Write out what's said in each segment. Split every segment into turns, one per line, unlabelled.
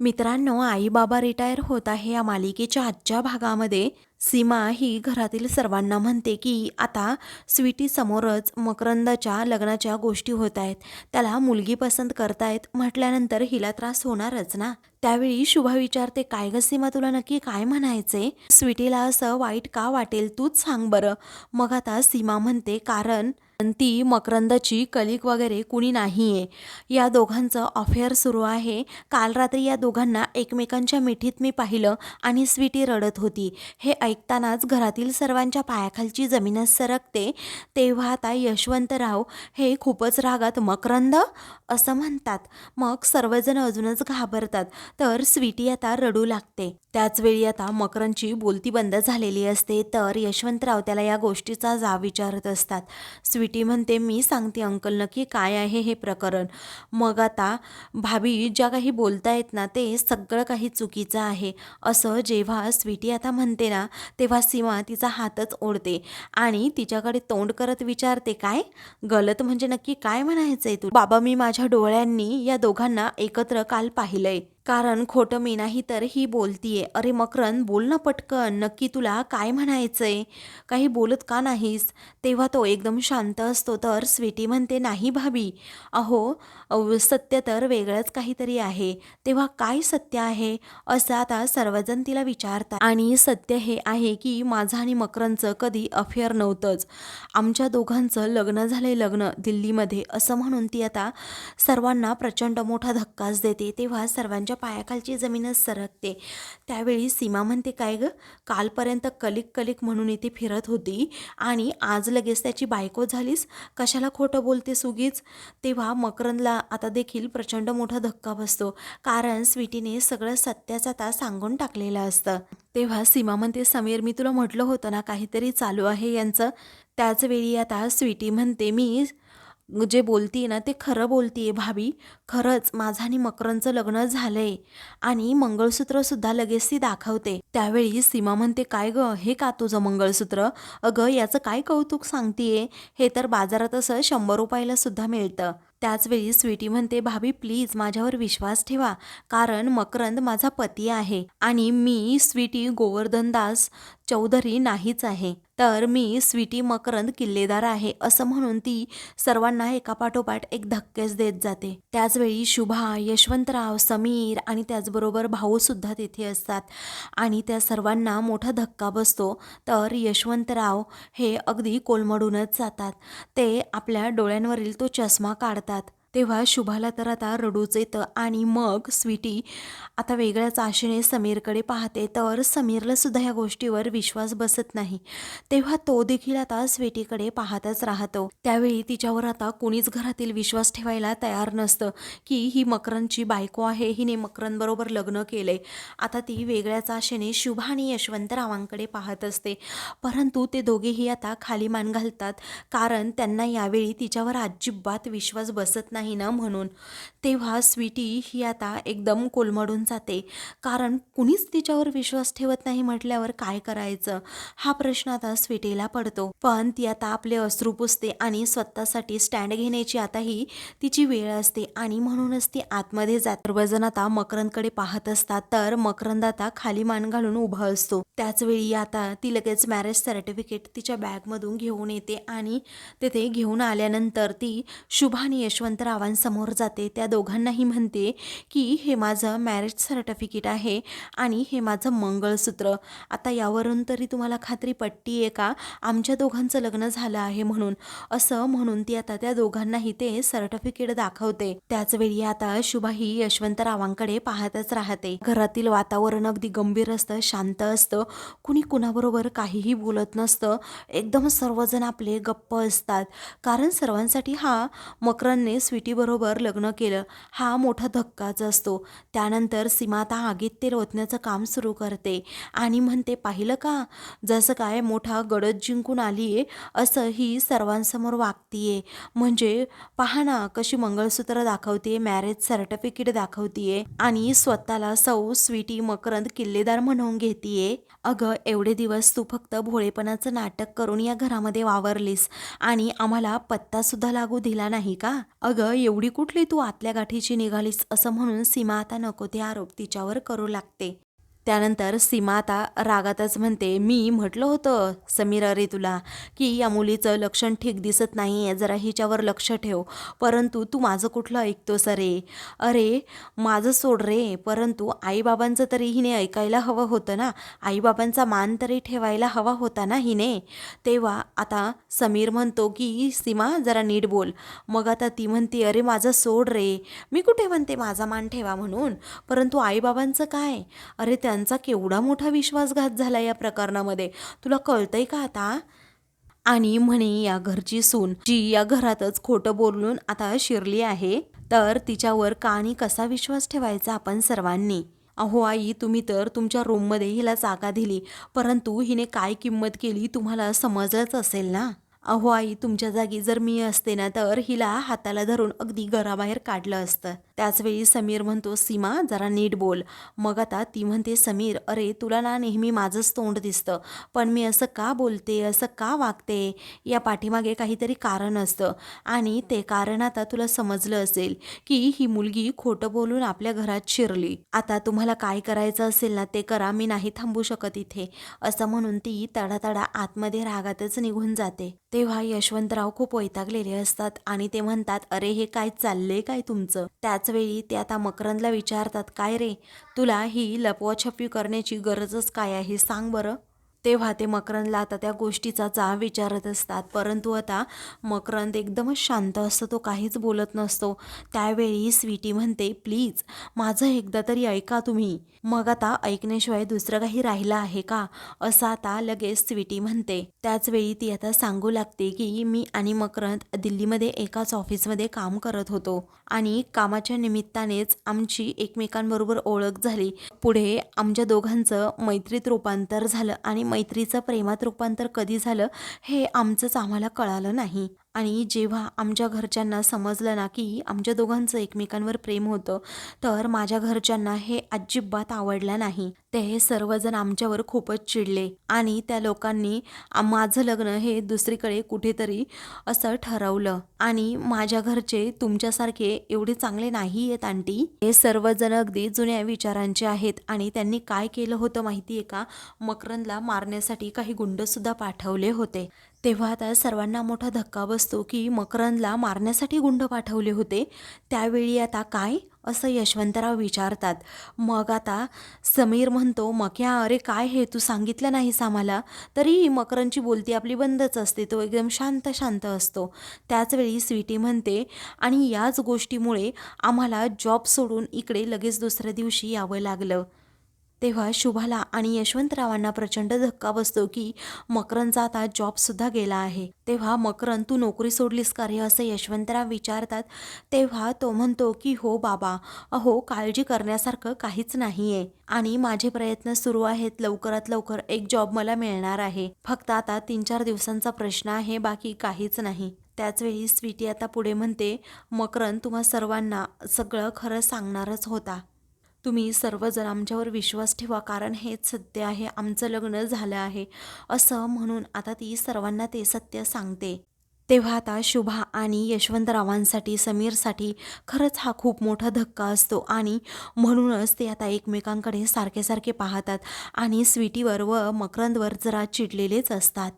मित्रांनो आई बाबा रिटायर होत आहे. या मालिकेच्या आजच्या भागामध्ये सीमा ही घरातील सर्वांना म्हणते की आता स्वीटी समोरच मकरंदाच्या लग्नाच्या गोष्टी होत आहेत. त्याला मुलगी पसंत करतायत म्हटल्यानंतर हिला त्रास होणारच ना? त्यावेळी शुभा विचारते काय ग सीमा तुला नक्की काय म्हणायचे स्वीटीला असं वाईट का वाटेल? तूच सांग बरं. मग आता सीमा म्हणते कारण ती मकरंदाची कलिक वगैरे कुणी नाहीये. या दोघांचं अफेअर सुरू आहे. काल रात्री या दोघांना एकमेकांच्या मिठीत मी पाहिलं आणि स्वीटी रडत होती. हे ऐकतानाच घरातील सर्वांच्या पायाखालची जमीनच सरकते. तेव्हा आता यशवंतराव हे खूपच रागात मकरंद? असं म्हणतात. मग सर्वजण अजूनच घाबरतात. तर स्वीटी आता रडू लागते. त्याच वेळी आता मकरंदची बोलती बंद झालेली असते. तर यशवंतराव त्याला या गोष्टीचा जा विचारत असतात. स्वीटी म्हणते मी सांगते अंकल नक्की काय आहे हे प्रकरण. मग आता भाभी ज्या काही बोलतायत ना ते सगळं काही चुकीचं आहे. असं जेव्हा स्वीटी आता म्हणते ना तेव्हा सीमा तिचा हातच ओढते आणि तिच्याकडे तोंड करत विचारते काय? गलत म्हणजे नक्की काय म्हणायचंय तू? बाबा मी माझ्या डोळ्यांनी या दोघांना एकत्र काल पाहिलंय. कारण खोटं मी नाही तर ही बोलतीये. अरे मकरन बोल ना पटकन. नक्की तुला काय म्हणायचंय? काही बोलत का नाहीस? तेव्हा तो एकदम शांत असतो तर स्वीटी म्हणते नाही भाभी. अहो सत्य तर वेगळंच काहीतरी आहे. तेव्हा काय सत्य आहे? असं आता सर्वजण तिला विचारतात. आणि सत्य हे आहे की माझं आणि मकरनचं कधी अफेअर नव्हतंच. आमच्या दोघांचं लग्न झालंय लग्न दिल्लीमध्ये. असं म्हणून ती आता सर्वांना प्रचंड मोठा धक्काच देते. तेव्हा सर्वांच्या पायाखालची जमीनच सरकते. त्यावेळी सीमा म्हणते काय ग? कालपर्यंत कलिक कलिक म्हणून इथे फिरत होती आणि आज लगेच त्याची बायको झालीस? कशाला खोटं बोलते सुगीच तेव्हा मकरंदला आता देखील प्रचंड मोठा धक्का बसतो कारण स्वीटीने सगळं सत्याचं आता सांगून टाकलेलं असतं. तेव्हा सीमा म्हणते समीर मी तुला म्हटलं होतं ना काहीतरी चालू आहे यांचं. त्याचवेळी आता स्वीटी म्हणते मी जे बोलतीये ना ते खरं बोलतीये भाभी. खरंच माझं आणि मकरंचं लग्न झालंय. आणि मंगळसूत्रसुद्धा लगेच ती दाखवते. त्यावेळी सीमा म्हणते काय ग हे का तुझं मंगळसूत्र? अगं याचं काय कौतुक सांगतीये? हे तर बाजारात असं शंभर रुपयाला सुद्धा मिळतं. त्याचवेळी स्वीटी म्हणते भाभी प्लीज माझ्यावर विश्वास ठेवा. कारण मकरंद माझा पती आहे. आणि मी स्वीटी गोवर्धनदास चौधरी नाहीच आहे. तर मी स्वीटी मकरंद किल्लेदार आहे असं म्हणून ती सर्वांना एकापाठोपाठ एक धक्केच देत जाते. त्याचवेळी शुभा यशवंतराव समीर आणि त्याचबरोबर भाऊसुद्धा तिथे असतात आणि त्या सर्वांना मोठा धक्का बसतो. तर यशवंतराव हे अगदी कोलमडूनच जातात. ते आपल्या डोळ्यांवरील तो चष्मा काढतात. तेव्हा शुभाला तर आता रडूच येतं आणि मग स्वीटी आता वेगळ्याच आशेने समीरकडे पाहते. तर समीरला सुद्धा या गोष्टीवर विश्वास बसत नाही. तेव्हा तो देखील आता स्वीटीकडे पाहतच राहतो. त्यावेळी तिच्यावर आता कोणीच घरातील विश्वास ठेवायला तयार नसतं की ही मकरांची बायको आहे. हिने मकरांबरोबर लग्न केले आता ती वेगळ्याच आशेने शुभा आणि यशवंतरावांकडे पाहत असते. परंतु ते दोघेही आता खाली मान घालतात. कारण त्यांना यावेळी तिच्यावर अजिबात विश्वास बसत नाही. ना म्हणून. तेव्हा स्वीटी ही आता एकदम कोलमडून जाते. कारण कुणीच तिच्यावर विश्वास ठेवत नाही म्हटल्यावर काय करायचं? हा प्रश्न आता स्वीटीला पडतो. पण ती आता आपले अश्रू पुसते आणि स्वतःसाठी स्टँड घेण्याची आता ही तिची वेळ असते आणि म्हणूनच ती आतमध्ये जात. सर्वजण आता मकरंदकडे पाहत असतात तर मकरंद आता खाली मान घालून उभा असतो. त्याचवेळी आता ती लगेच मॅरेज सर्टिफिकेट तिच्या बॅगमधून घेऊन येते आणि तिथे घेऊन आल्यानंतर ती शुभा आणि रावांसमोर जाते. त्या दोघांनाही म्हणते की हे माझं मॅरेज सर्टिफिकेट आहे आणि हे माझं मंगळसूत्र. आता यावरून तरी तुम्हाला खात्री पट्टी आहे का? आमच्या दोघांचं लग्न झालं आहे म्हणून. असं म्हणून ती आता त्या दोघांनाही ते सर्टिफिकेट दाखवते. त्याचवेळी आता शुभाही यशवंतरावांकडे पाहतच राहते. घरातील वातावरण अगदी गंभीर असतं शांत असतं. कुणी कुणाबरोबर काहीही बोलत नसतं. एकदम सर्वजण आपले गप्प असतात. कारण सर्वांसाठी हा मकरनने बरोबर लग्न केलं हा मोठा धक्काच असतो. त्यानंतर सीमा आता आगीत तेल ओतण्याचं काम सुरू करते आणि म्हणते पाहिलं का? जसं काय मोठा गडद जिंकून आली आहे असं ही सर्वांसमोर वागतीये. म्हणजे पहा ना कशी मंगळसूत्र दाखवते मॅरेज सर्टिफिकेट दाखवतीये आणि स्वतःला सौ स्वीटी मकरंद किल्लेदार म्हणून घेतीये. अगं एवढे दिवस तू फक्त भोळेपणाचं नाटक करून या घरामध्ये वावरलीस आणि आम्हाला पत्ता सुद्धा लागू दिला नाही का? अगं अगं एवढी कुठली तू आतल्या गाठीची निघालीस असं म्हणून सीमा आता नको ते आरोप तिच्यावर करू लागते. त्यानंतर सीमा आता रागातच म्हणते मी म्हटलं होतं समीर अरे तुला की या मुलीचं लक्षण ठीक दिसत नाही आहे जरा हिच्यावर लक्ष ठेव. परंतु तू माझं कुठलं ऐकतोस अरे? अरे माझं सोड रे. परंतु आईबाबांचं तरी हिने ऐकायला हवं होतं ना. आईबाबांचा मान तरी ठेवायला हवा होता ना हिने. तेव्हा आता समीर म्हणतो की सीमा जरा नीट बोल. मग आता ती म्हणते अरे माझं सोड रे. मी कुठे म्हणते माझा मान ठेवा म्हणून? परंतु आईबाबांचं काय? अरे त्या त्यांचा केवढा मोठा विश्वासघात झाला या प्रकरणामध्ये? तुला कळतंय का आता? आणि म्हणे या घरची सून जी या घरातच खोटं बोलून आता शिरली आहे तर तिच्यावर का आणि कसा विश्वास ठेवायचा आपण सर्वांनी? अहो आई तुम्ही तर तुमच्या रूममध्ये हिला जागा दिली परंतु हिने काय किंमत केली तुम्हाला समजलंच असेल ना? अहो आई तुमच्या जागी जर मी असते ना तर हिला हाताला धरून अगदी घराबाहेर काढलं असतं. त्याचवेळी समीर म्हणतो सीमा जरा नीट बोल. मग आता ती म्हणते समीर अरे तुला ना नेहमी माझंच तोंड दिसतं. पण मी असं का बोलते असं का वागते? या पाठीमागे काहीतरी कारण असतं. आणि ते कारण आता तुला समजलं असेल की ही मुलगी खोटं बोलून आपल्या घरात शिरली. आता तुम्हाला काय करायचं असेल ना ते करा. मी नाही थांबू शकत इथे. असं म्हणून ती तडातडा आतमध्ये रागातच निघून जाते. तेव्हा यशवंतराव खूप वैतागलेले असतात आणि ते म्हणतात अरे हे काय चाललंय काय तुमचं? त्याच वेळी ते आता मकरंदला विचारतात काय रे तुला ही लपवाछपवी करण्याची गरजच काय आहे सांग बरं. तेव्हा ते मकरंदला आता त्या गोष्टीचा जाब विचारत असतात. परंतु आता मकरंद एकदमच शांत असतो तो काहीच बोलत नसतो. त्यावेळी स्वीटी म्हणते प्लीज माझं एकदा तरी ऐका तुम्ही. मग आता ऐकण्याशिवाय दुसरं काही राहिलं आहे का? असं आता लगेच स्वीटी म्हणते. त्याच वेळी ती आता सांगू लागते की मी आणि मकरंद दिल्लीमध्ये एकाच ऑफिसमध्ये काम करत होतो आणि कामाच्या निमित्तानेच आमची एकमेकांबरोबर ओळख झाली. पुढे आमच्या दोघांचं मैत्रीत रूपांतर झालं आणि मैत्रीचं प्रेमात रूपांतर कधी झालं हे आमचंच आम्हाला कळालं नाही. आणि जेव्हा आमच्या घरच्यांना समजलं ना की आमच्या दोघांचं एकमेकांवर प्रेम होतं तर माझ्या घरच्यांना हे अजिबात आवडलं नाही. ते सर्वजण आमच्यावर खूपच चिडले आणि त्या लोकांनी माझं लग्न हे दुसरीकडे कुठेतरी असं ठरवलं. आणि माझ्या घरचे तुमच्यासारखे एवढे चांगले नाही आहेत आंटी. हे सर्वजण अगदी जुन्या विचारांचे आहेत आणि त्यांनी काय केलं होतं माहिती आहे का? मकरंदला मारण्यासाठी काही गुंडसुद्धा पाठवले होते. तेव्हा आता सर्वांना मोठा धक्का बसतो की मकरंदला मारण्यासाठी गुंड पाठवले होते. त्यावेळी आता काय? असं यशवंतराव विचारतात. मग आता समीर म्हणतो मक्या अरे काय हे? तू सांगितलं नाहीस आम्हाला. तरी मकरंदची बोलती आपली बंदच असते. तो एकदम शांत शांत असतो. त्याचवेळी स्वीटी म्हणते आणि याच गोष्टीमुळे आम्हाला जॉब सोडून इकडे लगेच दुसऱ्या दिवशी यावं लागलं. तेव्हा शुभाला आणि यशवंतरावांना प्रचंड धक्का बसतो की मकरंदचा आता जॉबसुद्धा गेला आहे. तेव्हा मकरंद तू नोकरी सोडलीस का रे? असं यशवंतराव विचारतात. तेव्हा तो म्हणतो की हो बाबा अहो काळजी करण्यासारखं काहीच नाही आहे आणि माझे प्रयत्न सुरू आहेत. लवकरात लवकर एक जॉब मला मिळणार आहे. फक्त आता तीन चार दिवसांचा प्रश्न आहे बाकी काहीच नाही. त्याचवेळी स्वीटी आता पुढे म्हणते मकरंद तुम्हा सर्वांना सगळं खरं सांगणारच होता. तुम्ही सर्वजण आमच्यावर विश्वास ठेवा कारण हेच सत्य आहे आमचं लग्न झालं आहे असं म्हणून आता ती सर्वांना ते सत्य सांगते. तेव्हा आता शुभा आणि यशवंतरावांसाठी समीरसाठी खरंच हा खूप मोठा धक्का असतो आणि म्हणूनच ते आता एकमेकांकडे सारखे सारखे पाहतात आणि स्वीटीवर व मकरंदवर जरा चिडलेलेच असतात.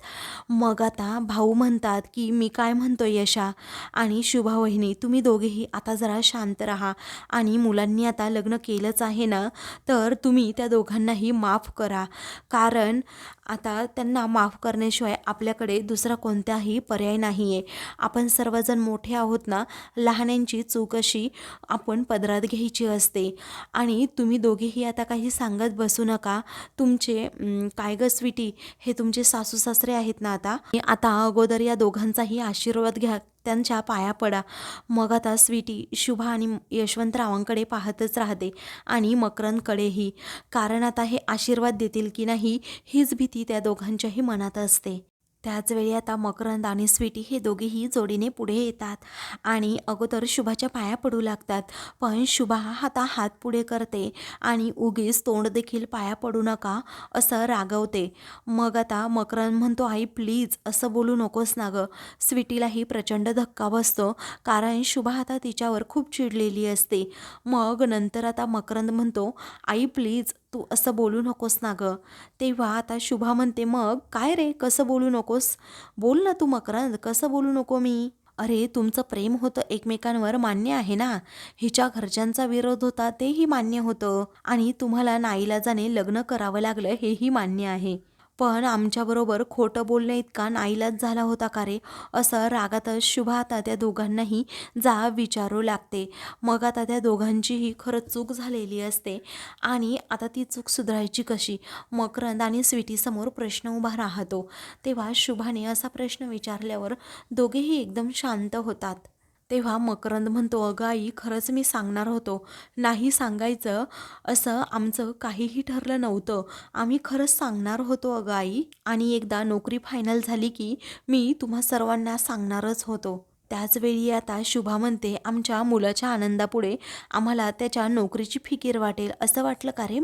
मग आता भाऊ म्हणतात की मी काय म्हणतो यशा आणि शुभा वहिनी तुम्ही दोघेही आता जरा शांत राहा आणि मुलांनी आता लग्न केलंच आहे ना तर तुम्ही त्या दोघांनाही माफ करा. कारण आता त्यांना माफ करण्याशिवाय आपल्याकडे दुसरा कोणताही पर्याय नाही आहे आपण सर्वजण मोठे आहोत ना लहानांची चूक अशी आपण पदरात घ्यायची असते. आणि तुम्ही दोघेही आता काही सांगत बसू नका. तुमचे काय ग स्वीटी? हे तुमचे सासू सासरे आहेत ना आता? आता अगोदर या दोघांचाही आशीर्वाद घ्या. त्यांच्या पाया पडा. मग आता स्वीटी शुभा आणि यशवंतरावांकडे पाहतच राहते आणि मकरंदकडेही. कारण आता हे आशीर्वाद देतील की नाही हीच भीती त्या दोघांच्याही मनात असते. त्याचवेळी आता मकरंद आणि स्वीटी हे दोघेही जोडीने पुढे येतात आणि अगोदर शुभाच्या पाया पडू लागतात. पण शुभा आता हात पुढे करते आणि उगीच तोंड देखील पाया पडू नका असं रागवते. मग आता मकरंद म्हणतो आई प्लीज असं बोलू नकोस ना गं. स्वीटीलाही प्रचंड धक्का बसतो कारण शुभा आता तिच्यावर खूप चिडलेली असते. मग नंतर आता मकरंद म्हणतो आई प्लीज तू असं बोलू नकोस ना गं. तेव्हा आता शुभा म्हणते मग काय रे? कसं बोलू नकोस? बोल ना तू मकरंद कसं बोलू नको मी? अरे तुमचं प्रेम होतं एकमेकांवर मान्य आहे ना. हिच्या घरच्यांचा विरोध होता तेही मान्य होतं. आणि तुम्हाला नाईलाजाने लग्न करावं लागलं हेही मान्य आहे. पण आमच्याबरोबर खोटं बोलणं इतका नाईलाज झाला होता का रे? असं रागातच शुभा आता त्या दोघांनाही जा विचारू लागते. मग आता त्या दोघांचीही खरंच चूक झालेली असते. आणि आता ती चूक सुधारायची कशी? मकरंद आणि स्वीटीसमोर प्रश्न उभा राहतो. तेव्हा शुभाने असा प्रश्न विचारल्यावर दोघेही एकदम शांत होतात. तेव्हा मकरंद म्हणतो अगं आई खरंच मी सांगणार होतो. नाही सांगायचं असं आमचं काहीही ठरलं नव्हतं. आम्ही खरंच सांगणार होतो अगं आई. आणि एकदा नोकरी फायनल झाली की मी तुम्हा सर्वांना सांगणारच होतो. त्याचवेळी आता शुभा म्हणते आमच्या मुलाच्या आनंदापुढे आम्हाला त्याच्या नोकरीची फिकीर वाटेल. असं वाटलं का रे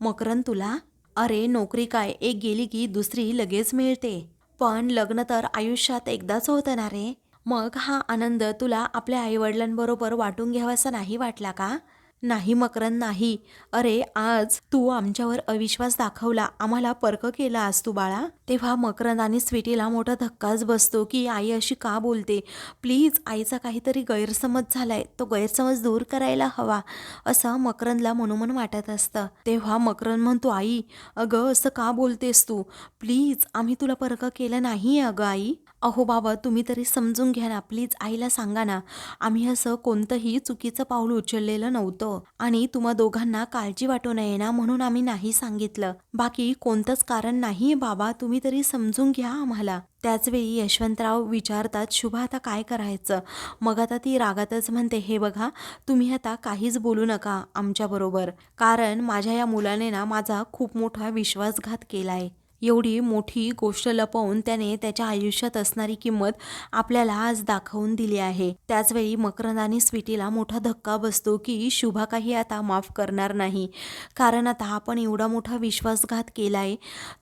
मकरंद तुला? अरे नोकरी काय? एक गेली की दुसरी लगेच मिळते. पण लग्न तर आयुष्यात एकदाच होतं ना रे. मग हा आनंद तुला आपल्या आईवडिलांबरोबर वाटून घ्यावासा नाही वाटला का? नाही मकरंद नाही. अरे आज तू आमच्यावर अविश्वास दाखवला. आम्हाला पर्क केला आज तू बाळा. तेव्हा मकरंद आणि स्वीटीला मोठा धक्काच बसतो की आई अशी का बोलते? प्लीज आईचा काहीतरी गैरसमज झालाय. तो गैरसमज दूर करायला हवा असं मकरंदला मनोमन वाटत असतं. तेव्हा मकरंद म्हणतो आई अगं असं का बोलतेस तू? प्लीज आम्ही तुला पर्क केलं नाही अगं आई. अहो बाबा तुम्ही तरी समजून घ्या ना प्लीज आईला सांगा ना. आम्ही असं कोणतंही चुकीचं पाऊल उचललेलं नव्हतं आणि तुम्हा दोघांना काळजी वाटू नये ना म्हणून आम्ही नाही सांगितलं. बाकी कोणतंच कारण नाही बाबा तुम्ही तरी समजून घ्या आम्हाला. त्याचवेळी यशवंतराव विचारतात शुभा आता काय करायचं? मग आता ती रागातच म्हणते हे बघा तुम्ही आता काहीच बोलू नका आमच्याबरोबर. कारण माझ्या या मुलाने ना माझा खूप मोठा विश्वासघात केला आहे एवढी मोठी गोष्ट लपवून त्याने त्याच्या आयुष्यात असणारी किंमत आपल्याला आज दाखवून दिली आहे. त्याचवेळी मकरंद आणि स्वीटीला मोठा धक्का बसतो की शुभा काही आता माफ करणार नाही. कारण आता आपण एवढा मोठा विश्वासघात केला आहे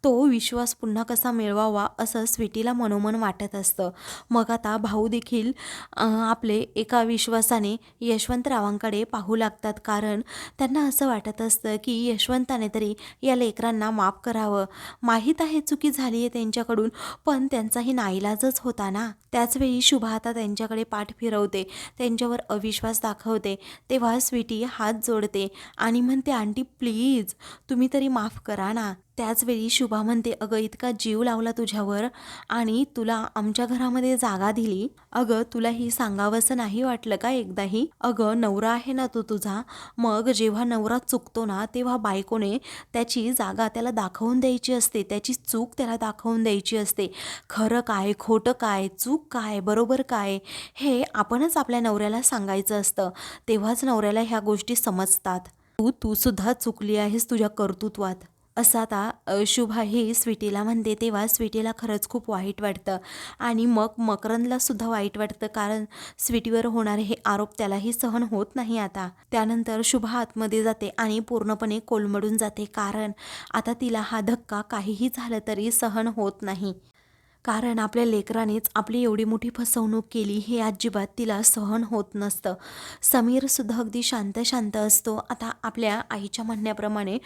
तो विश्वास पुन्हा कसा मिळवावा असं स्वीटीला मनोमन वाटत असतं. मग आता भाऊ देखील आपले एका विश्वासाने यशवंतरावांकडे पाहू लागतात. कारण त्यांना असं वाटत असतं की यशवंताने तरी या लेकरांना माफ करावं. माही माहीत आहे चुकी झाली आहे त्यांच्याकडून. पण त्यांचाही नाईलाजच होता ना. त्याचवेळी शुभा आता त्यांच्याकडे पाठ फिरवते. त्यांच्यावर अविश्वास दाखवते. तेव्हा स्वीटी हात जोडते आणि म्हणते आंटी प्लीज तुम्ही तरी माफ करा ना. त्याचवेळी शुभा म्हणते अगं इतका जीव लावला तुझ्यावर आणि तुला आमच्या घरामध्ये जागा दिली. अगं तुला ही सांगावंसं नाही वाटलं का एकदाही? अगं नवरा आहे ना तू तुझा. मग जेव्हा नवरा चुकतो ना तेव्हा बायकोने त्याची जागा त्याला दाखवून द्यायची असते. त्याची चूक त्याला दाखवून द्यायची असते. खरं काय खोटं काय चूक काय बरोबर काय हे आपणच आपल्या नवऱ्याला सांगायचं असतं. तेव्हाच नवऱ्याला ह्या गोष्टी समजतात. तू तू सुद्धा चुकली आहेस तुझ्या कर्तृत्वात. असं आता शुभा ही स्वीटीला म्हणते तेव्हा स्वीटीला खरंच खूप वाईट वाटतं. आणि मग मकरंदला सुद्धा वाईट वाटतं कारण स्वीटीवर होणारे हे आरोप त्यालाही सहन होत नाही आता. त्यानंतर शुभा आतमध्ये जाते आणि पूर्णपणे कोलमडून जाते कारण आता तिला हा धक्का काहीही झालं तरी सहन होत नाही. कारण आपल्या लेकरानेच आपली एवढी मोठी फसवणूक केली हे अजिबात तिला सहन होत नसतं. समीरसुद्धा अगदी शांत शांत असतो. आता आपल्या आईच्या म्हणण्याप्रमाणे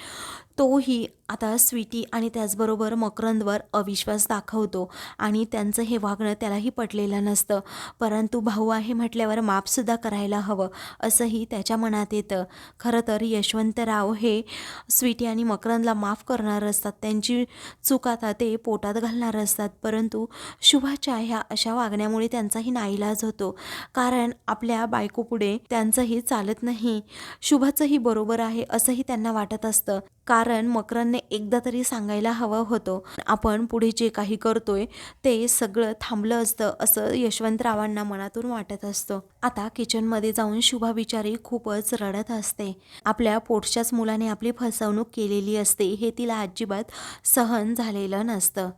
तोही आता स्वीटी आणि त्याचबरोबर मकरंदवर अविश्वास दाखवतो आणि त्यांचं हे वागणं त्यालाही पटलेलं नसतं. परंतु भाऊ आहे म्हटल्यावर माफसुद्धा करायला हवं असंही त्याच्या मनात येतं. खरं तर यशवंतराव हे स्वीटी आणि मकरंदला माफ करणार असतात त्यांची चूक आता ते पोटात घालणार असतात. परंतु शुभाच्या ह्या अशा वागण्यामुळे त्यांचाही नाईलाज होतो. कारण आपल्या बायकोपुढे त्यांचंही चालत नाही. शुभाचंही बरोबर आहे असंही त्यांना वाटत असतं. कारण मकरनने एकदा तरी सांगायला हवं होतं आपण पुढे जे काही करतोय ते सगळं थांबलं असतं असं यशवंतरावांना मनातून वाटत असतं. आता किचनमध्ये जाऊन शुभा बिचारी खूपच रडत असते. आपल्या पोटच्याच मुलाने आपली फसवणूक केलेली असते हे तिला अजिबात सहन झालेलं नसतं.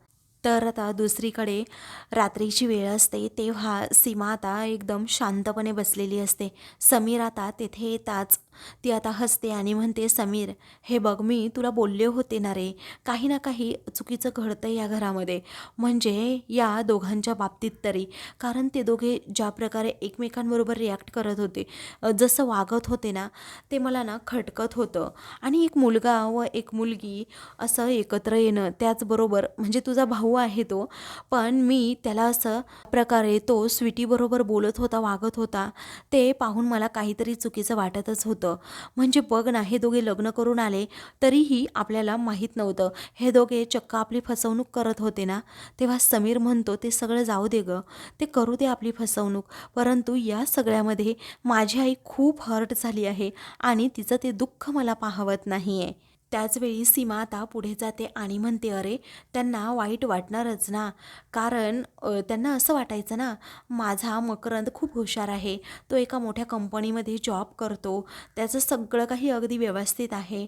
तर आता दुसरीकडे रात्रीची वेळ असते तेव्हा सीमा आता एकदम शांतपणे बसलेली असते. समीर आता तेथे येताच ती आता हसते आणि म्हणते समीर हे बघ मी तुला बोलले होते ना रे काही ना काही चुकीचं घडतं या घरामध्ये. म्हणजे या दोघांच्या बाबतीत तरी. कारण ते दोघे ज्या प्रकारे एकमेकांबरोबर रिॲक्ट करत होते जसं वागत होते ना ते मला ना खटकत होतं. आणि एक मुलगा व एक मुलगी असं एकत्र येणं त्याचबरोबर म्हणजे तुझा भाऊ आहे तो पण मी त्याला असं प्रकारे तो स्वीटीबरोबर बोलत होता वागत होता ते पाहून मला काहीतरी चुकीचं वाटतच होतं. म्हणजे बघ ना हे दोघे लग्न करून आले तरीही आपल्याला माहीत नव्हतं. हे दोघे चक्क आपली फसवणूक करत होते ना तेव्हा समीर म्हणतो ते सगळं जाऊ दे गं. ते करू दे आपली फसवणूक. परंतु या सगळ्यामध्ये माझी आई खूप हर्ट झाली आहे आणि तिचं ते दुःख मला पाहवत नाही आहे त्याचवेळी सीमा आता पुढे जाते आणि म्हणते अरे त्यांना वाईट वाटणारच ना. कारण त्यांना असं वाटायचं ना माझा मकरंद खूप हुशार आहे. तो एका मोठ्या कंपनीमध्ये जॉब करतो. त्याचं सगळं काही अगदी व्यवस्थित आहे.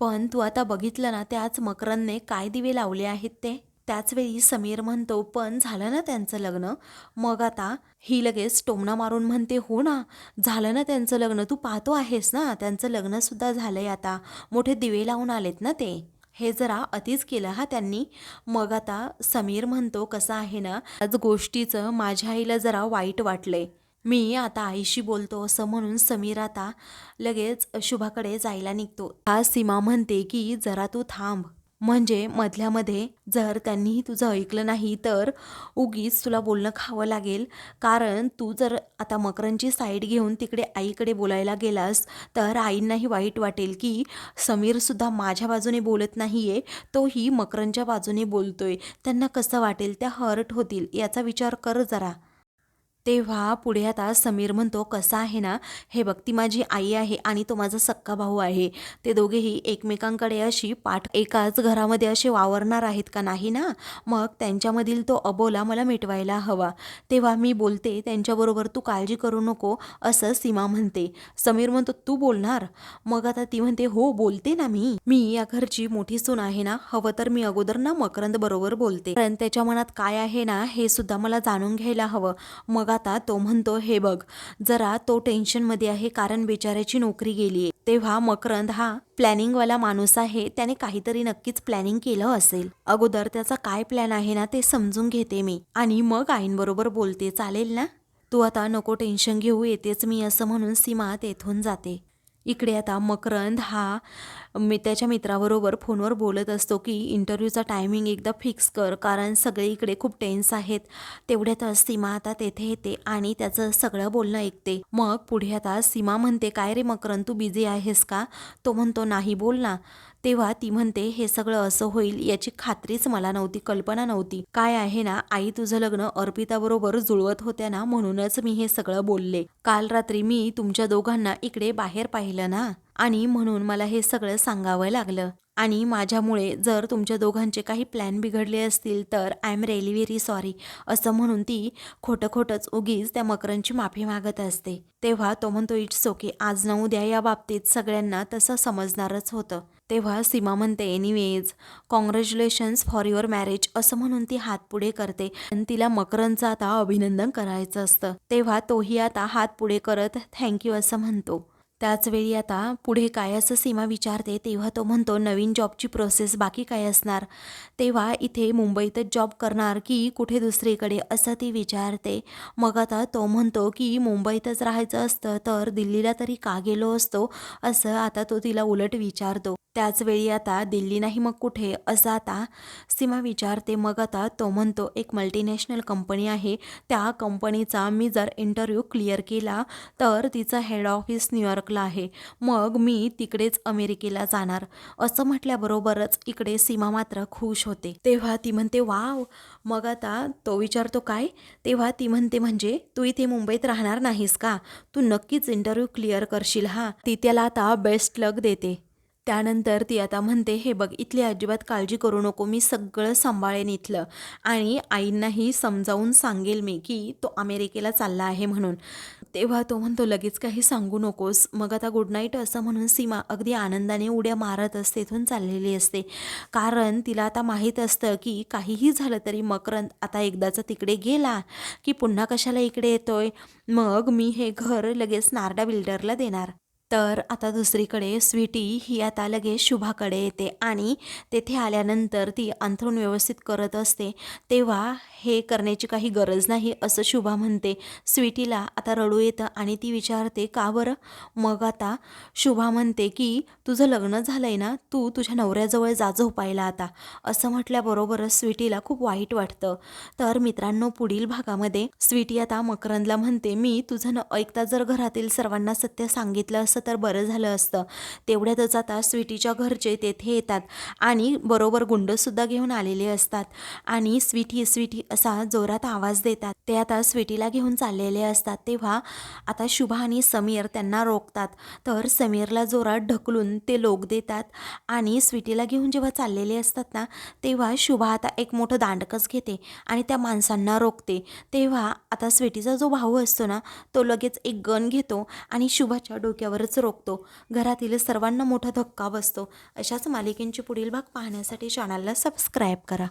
पण तू आता बघितलं ना त्याच मकरंदने काय दिवे लावले आहेत ते? त्याचवेळी समीर म्हणतो पण झालं ना त्यांचं लग्न? मग आता ही लगेच टोमणा मारून म्हणते हो ना झालं ना त्यांचं लग्न? तू पाहतो आहेस ना त्यांचं लग्नसुद्धा झालं आहे आता. मोठे दिवे लावून आलेत ना ते. हे जरा अतिच केलं हा त्यांनी. मग आता समीर म्हणतो कसं आहे ना आज गोष्टीचं माझ्या आईला जरा वाईट वाटलंय. मी आता आईशी बोलतो असं म्हणून समीर आता लगेच शुभाकडे जायला निघतो. हा सीमा म्हणते की जरा तू थांब. म्हणजे मधल्यामध्ये जर त्यांनीही तुझं ऐकलं नाही तर उगीच तुला बोलणं खावं लागेल. कारण तू जर आता मकरांची साईड घेऊन तिकडे आईकडे बोलायला गेलास तर आईंनाही वाईट वाटेल की समीरसुद्धा माझ्या बाजूने बोलत नाही आहे तोही मकरांच्या बाजूने बोलतोय. त्यांना कसं वाटेल त्या हर्ट होतील याचा विचार कर जरा. तेव्हा पुढे आता समीर म्हणतो कसा आहे ना? हे बघ ती माझी आई आहे आणि तो माझा सक्का भाऊ आहे. ते दोघेही एकमेकांकडे अशी पाठ एकाच घरामध्ये असे वावरणार आहेत का नाही ना? मग त्यांच्यामधील तो अबोला मला मिटवायला हवा. तेव्हा मी बोलते त्यांच्याबरोबर तू काळजी करू नको असं सीमा म्हणते. समीर म्हणतो तू बोलणार? मग आता ती म्हणते हो बोलते ना मी. मी या घरची मोठी सून आहे ना? हवं तर मी अगोदर ना मकरंद बरोबर बोलते. कारण त्याच्या मनात काय आहे ना हे सुद्धा मला जाणून घ्यायला हवं. मग आता तो म्हणतो हे बघ जरा तो टेन्शनमध्ये आहे कारण बिचाऱ्याची नोकरी गेली आहे. तेव्हा मकरंद हा प्लॅनिंगवाला माणूस आहे त्याने काहीतरी नक्कीच प्लॅनिंग केलं असेल. अगोदर त्याचा काय प्लॅन आहे ना ते समजून घेते मी. आणि मग आईंबरोबर बोलते चालेल ना? तू आता नको टेन्शन घेऊ येतेच मी असं म्हणून सीमा तेथून जाते. इकडे आता मकरंद हा मी त्याच्या मित्राबरोबर फोनवर बोलत असतो की इंटरव्ह्यूचा टायमिंग एकदा फिक्स कर कारण सगळे इकडे खूप टेन्स आहेत. तेवढ्यातच सीमा आता तेथे येते आणि त्याचं सगळं बोलणं ऐकते. मग पुढे आता सीमा म्हणते काय रे मकरंद तू बिझी आहेस का? तो म्हणतो नाही बोल ना. तेव्हा ती म्हणते हे सगळं असं होईल याची खात्रीच मला नव्हती कल्पना नव्हती. काय आहे ना आई तुझं लग्न अर्पिताबरोबर जुळवत होत्या ना म्हणूनच मी हे सगळं बोलले. काल रात्री मी तुमच्या दोघांना इकडे बाहेर पाहिलं ना आणि म्हणून मला हे सगळं सांगावं लागलं. आणि माझ्यामुळे जर तुमच्या दोघांचे काही प्लॅन बिघडले असतील तर I am really very sorry असं म्हणून ती खोटं खोटंच उगीच त्या मकरांची माफी मागत असते. तेव्हा तो म्हणतो इट्स ओके आज न उद्या या बाबतीत सगळ्यांना तसं समजणारच होतं. तेव्हा सीमा म्हणते anyways congratulations for your marriage असं म्हणून ती हात पुढे करते. आणि तिला मकरंदचं आता अभिनंदन करायचं असतं. तेव्हा तोही आता हात पुढे करत थँक्यू असं म्हणतो. त्याचवेळी आता पुढे काय असं सीमा विचारते तेव्हा तो म्हणतो नवीन जॉबची प्रोसेस बाकी काय असणार? तेव्हा इथे मुंबईतच जॉब करणार की कुठे दुसरीकडे? असं ती विचारते. मग आता तो म्हणतो की मुंबईतच राहायचं असतं तर दिल्लीला तरी का गेलो असतो? असं आता तो तिला उलट विचारतो. त्याचवेळी आता दिल्ली नाही मग कुठे? असं आता सीमा विचारते. मग आता तो म्हणतो एक मल्टीनॅशनल कंपनी आहे. त्या कंपनीचा मी जर इंटरव्ह्यू क्लिअर केला तर तिचं हेड ऑफिस न्यूयॉर्क न्यूयॉर्कला आहे. मग मी तिकडेच अमेरिकेला जाणार. असं म्हटल्याबरोबरच इकडे सीमा मात्र खुश होते. तेव्हा ती म्हणते वाव. मग आता तो विचारतो काय? तेव्हा ती म्हणते म्हणजे तू इथे मुंबईत राहणार नाहीस का? तू नक्कीच इंटरव्ह्यू क्लिअर करशील हा. ती त्याला आता बेस्ट लक देते. त्यानंतर ती आता म्हणते हे बघ इथली अजिबात काळजी करू नको. मी सगळं सांभाळेन इथलं. आणि आईंनाही समजावून सांगेल मी की तो अमेरिकेला चालला आहे म्हणून. तेव्हा तो म्हणतो लगेच काही सांगू नकोस. मग आता गुड नाईट असं म्हणून सीमा अगदी आनंदाने उड्या मारत असते इथून चाललेली असते. कारण तिला आता माहीत असतं की काहीही झालं तरी मकरंद आता एकदाचा तिकडे गेला की पुन्हा कशाला इकडे येतोय? मग मी हे घर लगेच नारडा बिल्डरला देणार. तर आता दुसरीकडे स्वीटी ही आता लगेच शुभाकडे येते आणि तेथे आल्यानंतर ती अंथरूण व्यवस्थित करत असते. तेव्हा हे करण्याची काही गरज नाही असं शुभा म्हणते. स्वीटीला आता रडू येतं आणि ती विचारते का बरं? मग आता शुभा म्हणते की तुझं लग्न झालं आहे ना? तू तुझ्या नवऱ्याजवळ जा झोपायला आता. असं म्हटल्याबरोबरच स्वीटीला खूप वाईट वाटतं. तर मित्रांनो पुढील भागामध्ये स्वीटी आता मकरंदला म्हणते मी तुझं न ऐकता जर घरातील सर्वांना सत्य सांगितलं असतं तर बरं झालं असतं. तेवढ्यातच आता स्वीटीच्या घरचे तेथे येतात आणि बरोबर गुंडसुद्धा घेऊन आलेले असतात. आणि स्वीटी स्वीटी असा जोरात आवाज देतात. ते आता स्वीटीला घेऊन चाललेले असतात. तेव्हा आता शुभा आणि समीर त्यांना रोखतात. तर समीरला जोरात ढकलून ते लोक देतात आणि स्वीटीला घेऊन जेव्हा चाललेले असतात ना तेव्हा शुभा आता एक मोठं दांडकच घेते आणि त्या माणसांना रोखते. तेव्हा आता स्वीटीचा जो भाऊ असतो ना तो लगेच एक गन घेतो आणि शुभाच्या डोक्यावर डोक्यावरच रोखतो. घरातील सर्वांना मोठा धक्का बसतो. अशाच मालिकेंची पुढील भाग पाहण्यासाठी चॅनलला सबस्क्राईब करा.